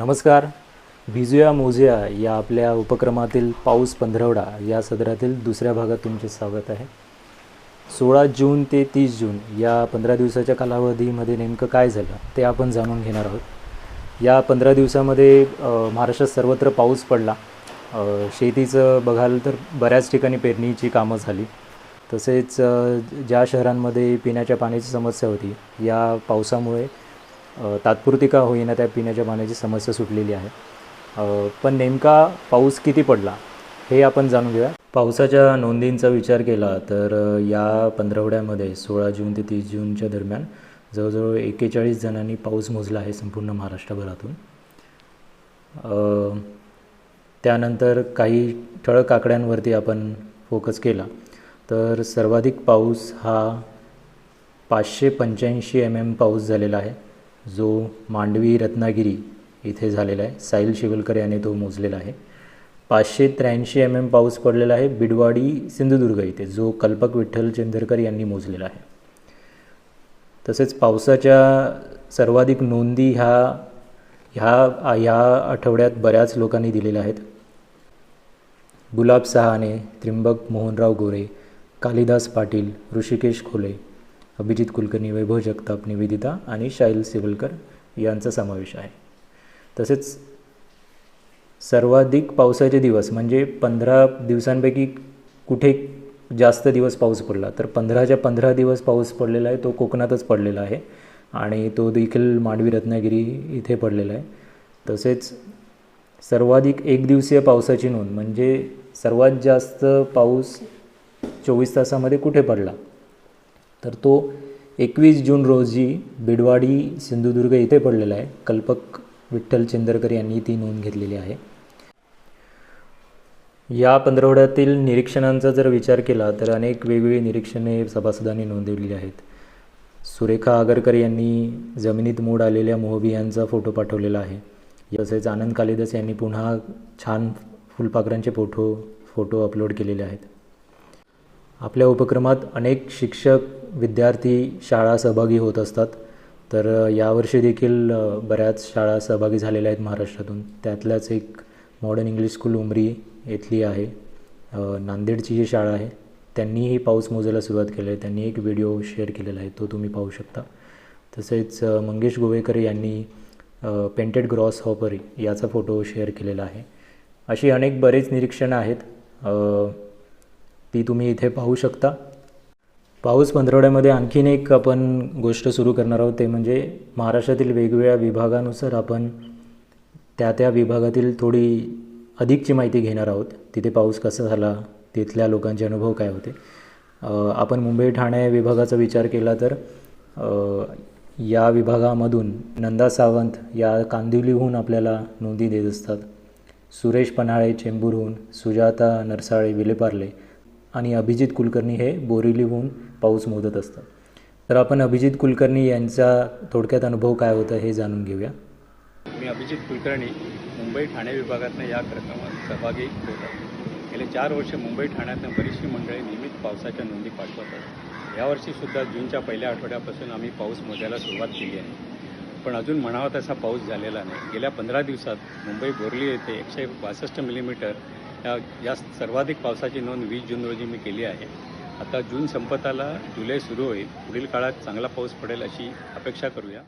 नमस्कार. भिजूया मोजूया या आपल्या उपक्रमातील पाऊस पंधरवडा या सदरातील दुसऱ्या भागात तुमचे स्वागत आहे. सोळा जून ते तीस जून या पंधरा दिवसाच्या कालावधीमध्ये नेमकं काय झालं ते आपण जाणून घेणार आहोत. या पंधरा दिवसामध्ये महाराष्ट्रात सर्वत्र पाऊस पडला. शेतीचं बघाल तर बऱ्याच ठिकाणी पेरणीची कामं झाली. तसेच ज्या शहरांमध्ये पिण्याच्या पाण्याची समस्या होती या पावसामुळे तात्पुरती का होईना त्या पिण्याच्या पाण्याची समस्या सुटलेली आहे. पण नेमका पाऊस किती पडला हे आपण जाणून घेऊया. पावसाच्या नोंदींचा विचार केला तर या पंधरवड्यामध्ये सोळा जून ते तीस जूनच्या दरम्यान जवळजवळ एकेचाळीस जणांनी पाऊस मोजला आहे संपूर्ण महाराष्ट्रभरातून. त्यानंतर काही ठळक आकड्यांवरती आपण फोकस केला. तर सर्वाधिक पाऊस हा पाचशे पंच्याऐंशी एम एम पाऊस झालेला आहे. जो मांडवी रत्नागिरी इथे झालेला आहे. साहिल शिवलकर याने तो मोजलेला आहे. पाचशे त्र्याऐंशी एम एम पाऊस पडलेला आहे. बिडवाडी सिंधुदुर्ग इथे जो कल्पक विठ्ठल चंदरकर यांनी मोजलेला आहे. तसेच पावसाच्या सर्वाधिक नोंदी ह्या ह्या ह्या आठवड्यात बऱ्याच लोकांनी दिलेल्या आहेत. गुलाब सहाने त्रिंबक मोहनराव गोरे कालिदास पाटील ऋषिकेश खोले अभिजित कुलकर्णी वैभव जगताप निवेदिता आणि शाहिल सिवलकर यांचा समावेश आहे. तसेच सर्वाधिक पावसाचे दिवस म्हणजे पंधरा दिवसांपैकी कुठे जास्त दिवस पाऊस पडला तर पंधराच्या पंधरा दिवस पाऊस पडलेला आहे तो कोकणातच पडलेला आहे आणि तो देखील मांडवी रत्नागिरी इथे पडलेला आहे. तसेच सर्वाधिक एकदिवसीय पावसाची नोंद म्हणजे सर्वात जास्त पाऊस चोवीस तासामध्ये कुठे पडला तर तो एकवीस जून रोजी बिडवाडी सिंधुदुर्ग इथे पडलेला आहे. कल्पक विठ्ठल चंदरकर यांनी ती नोंद घेतलेली आहे. या पंधरवड्यातील निरीक्षणांचा जर विचार केला तर अनेक वेगवेगळी निरीक्षणे सभासदांनी नोंदवलेली आहेत. सुरेखा आगरकर यांनी जमिनीत मूड आलेल्या मोहबियांचा फोटो पाठवलेला आहे. तसेच आनंद कालिदास यांनी पुन्हा छान फुलपाखरांचे फोटो फोटो अपलोड केलेले आहेत. आपल्या उपक्रमात अनेक शिक्षक विद्यार्थी शाळा सहभागी होत असतात. तर यावर्षी देखील बऱ्याच शाळा सहभागी झालेल्या आहेत महाराष्ट्रातून. त्यातल्याच एक मॉडर्न इंग्लिश स्कूल उमरी येथली आहे. नांदेडची जी शाळा आहे त्यांनीही पाऊस मोजायला सुरुवात केली आहे. त्यांनी एक व्हिडिओ शेअर केलेला आहे तो तुम्ही पाहू शकता. तसेच मंगेश गोवेकर यांनी पेंटेड ग्रॉस हॉपर याचा फोटो शेअर केलेला आहे. अशी अनेक बरेच निरीक्षणं आहेत. ती तुम्ही इथे पाहू शकता. पाऊस पंधरवड्यामध्ये आणखीन एक आपण गोष्ट सुरू करणार आहोत ते म्हणजे महाराष्ट्रातील वेगवेगळ्या विभागानुसार आपण त्या त्या विभागातील थोडी अधिकची माहिती घेणार आहोत. तिथे पाऊस कसा झाला तिथल्या लोकांचे अनुभव काय होते. आपण मुंबई ठाणे विभागाचा विचार केला तर या विभागामधून नंदा सावंत या कांदिवलीहून आपल्याला नोंदी देत असतात. सुरेश पन्हाळे चेंबूरहून सुजाता नरसाळे विलेपार्ले आणि अभिजित कुलकर्णी हे बोरिवलीहून पाऊस मोदत असतात. तर आपण अभिजित कुलकर्णी यांचा थोडक्यात अनुभव काय होता हे जाणून घेऊया. मी अभिजित कुलकर्णी मुंबई ठाणे विभागातनं या कार्यक्रमात सहभागी होत आहे. गेले चार वर्ष मुंबई ठाण्यातनं बरीचशी मंडळी नियमित पावसाच्या नोंदी पाठवतात यावर्षीसुद्धा जूनच्या पहिल्या आठवड्यापासून आम्ही पाऊस मोजायला सुरुवात केली आहे. पण अजून म्हणावा तसा पाऊस झालेला नाही. गेल्या पंधरा दिवसात मुंबई बोरली येथे एकशे बासष्ट मिलीमीटर या सर्वाधिक पावसाची नोंद वीस जून रोजी मी केली आहे. आता जून संपत आला जुलै सुरू होईल. पुढील काळात चांगला पाऊस पडेल अशी अपेक्षा करूया.